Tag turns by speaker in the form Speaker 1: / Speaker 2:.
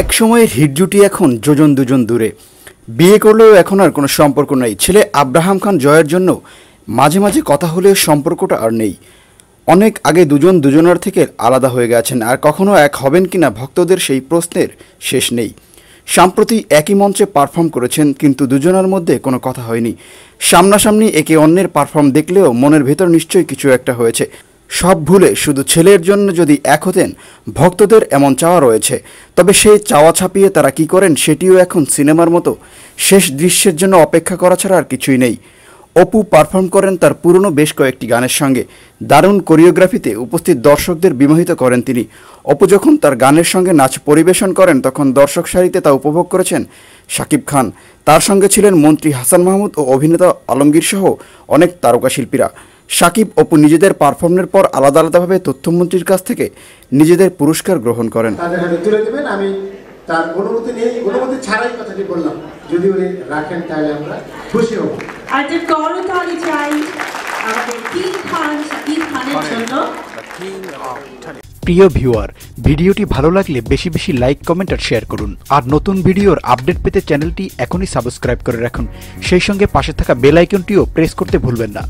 Speaker 1: এক সময়ের হিট জুটি এখন যোজন দুজন দূরে। বিয়ে করলেও এখন আর কোনো সম্পর্ক নেই। ছেলে আব্রাহাম খান জয়ের জন্য মাঝে মাঝে কথা হলেও সম্পর্কটা আর নেই। অনেক আগে দুজন দুজনার থেকে আলাদা হয়ে গেছেন আর কখনো এক হবেন কিনা ভক্তদের সেই প্রশ্নের শেষ নেই। সাম্প্রতি একই মঞ্চে পারফর্ম করেছেন, কিন্তু দুজনের মধ্যে কোনো কথা হয়নি। সামনাসামনি একে অন্যের পারফর্ম দেখলেও মনের ভেতর নিশ্চয়ই কিছু একটা হয়েছে। সব ভুলে শুধু ছেলের জন্য যদি এক হতেন, ভক্তদের এমন চাওয়া রয়েছে। তবে সেই চাওয়া ছাপিয়ে তারা কি করেন সেটিও এখন সিনেমার মতো। শেষ দৃশ্যের জন্য অপেক্ষা করা ছাড়া আর কিছুই নেই। অপু পারফর্ম করেন তার পুরনো বেশ কয়েকটি গানের সঙ্গে। দারুণ কোরিওগ্রাফিতে উপস্থিত দর্শকদের বিমোহিত করেন তিনি। অপু যখন তার গানের সঙ্গে নাচ পরিবেশন করেন, তখন দর্শক সারিতে তা উপভোগ করেছেন শাকিব খান। তার সঙ্গে ছিলেন মন্ত্রী হাসান মাহমুদ ও অভিনেতা আলমগীর সহ অনেক তারকা শিল্পীরা সাকিব অপু নিজেদের পারফর্মের পর আলাদা আলাদাভাবে তথ্যমন্ত্রীর কাছ থেকে নিজেদের পুরস্কার গ্রহণ করেন।
Speaker 2: তাদের হাতে তুলে দেবেন আমি তার অনুমতি নিয়ে অনুমতি ছাড়াই কথাটি বললাম। যদি উনি রাখেন তাহলে আমরা খুশি হব।
Speaker 3: একটা করতালি চাই আমাদের কিং খান শাকিব খানের জন্য।
Speaker 4: প্রিয় ভিউয়ার ভিডিওটি ভালো লাগলে বেশি বেশি লাইক কমেন্ট আর শেয়ার করুন। আর নতুন ভিডিওর আপডেট পেতে চ্যানেলটি এখনই সাবস্ক্রাইব করে রাখুন। সেই সঙ্গে পাশে থাকা বেল আইকনটিও প্রেস করতে ভুলবেন না।